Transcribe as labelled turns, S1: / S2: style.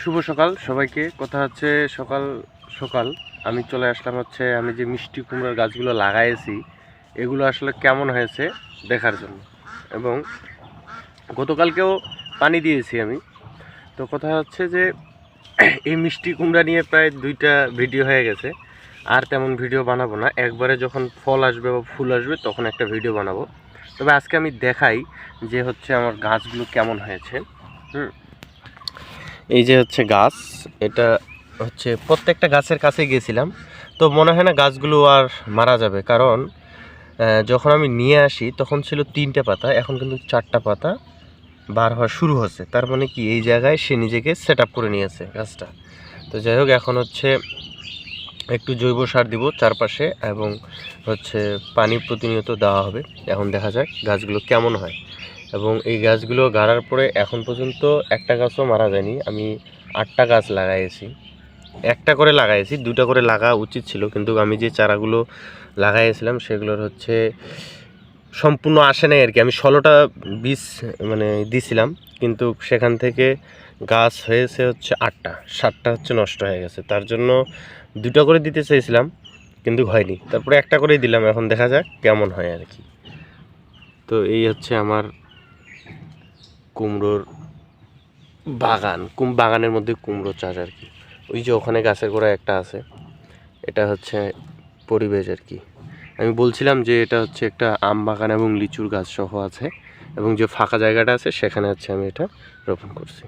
S1: শুভ সকাল, সবাইকে। কথা হচ্ছে সকাল সকাল। আমি চলে আসলাম হচ্ছে, আমি যে মিষ্টি কুমড়ার গাছগুলো লাগাইছি, এগুলো আসলে কেমন হয়েছে দেখার জন্য। এবং গতকালকেও পানি দিয়েছি আমি। তো কথা হচ্ছে যে, এই মিষ্টি কুমড়া নিয়ে প্রায় দুইটা ভিডিও হয়ে গেছে। আর তেমন ভিডিও বানাবো না। একবারে যখন ফল আসবে বা ফুল আসবে, তখন একটা ভিডিও বানাবো। তবে আজকে আমি দেখাই যে হচ্ছে আমার গাছগুলো কেমন হয়েছে। হুম? এই যে হচ্ছে গাছ, এটা হচ্ছে প্রত্যেকটা গাছের কাছে গেছিলাম। তো মনে হয় না গাছগুলো আর মারা যাবে, কারণ যখন আমি নিয়ে আসি, তখন ছিল তিনটে পাতা, এখন কিন্তু চারটা পাতা বার হওয়া শুরু হচ্ছে। তার মানে কি, এই জায়গায় সে নিজেকে সেট আপ করে নিয়েছে গাছটা। তো যাই হোক, এখন হচ্ছে একটু জৈব সার দিব চারপাশে এবং হচ্ছে পানি প্রতিনিয়ত দেওয়া হবে। এখন দেখা যাক গাছগুলো কেমন হয়। এবং এই গাছগুলো গাড়ার পরে এখন পর্যন্ত একটা গাছও মারা যায়নি। আমি আটটা গাছ লাগাইছি। একটা করে লাগাইছি, দুটা করে লাগা উচিত ছিল, কিন্তু আমি যে চারাগুলো লাগাইছিলাম সেগুলোর হচ্ছে সম্পূর্ণ আসে নাই আর কি। আমি ষোলোটা বীজ মানে দিছিলাম, কিন্তু সেখান থেকে গাছ হয়েছে হচ্ছে আটটা, সাতটা হচ্ছে নষ্ট হয়ে গেছে। তার জন্য দুটো করে দিতে চেয়েছিলাম কিন্তু হয়নি। তারপরে একটা করেই দিলাম, এখন দেখা যাক কেমন হয় আর কি। তো এই হচ্ছে আমার কুমড়োর বাগান, কুম বাগানের মধ্যে কুমড়ো চাষ আর কি। ওই যে ওখানে গাছের গোড়া একটা আছে, এটা হচ্ছে পরিবেশ আর কি। আমি বলছিলাম যে এটা হচ্ছে একটা আম বাগান এবং লিচুর গাছ সহ আছে এবং যে ফাঁকা জায়গাটা আছে সেখানে হচ্ছে আমি এটা রোপণ করছি।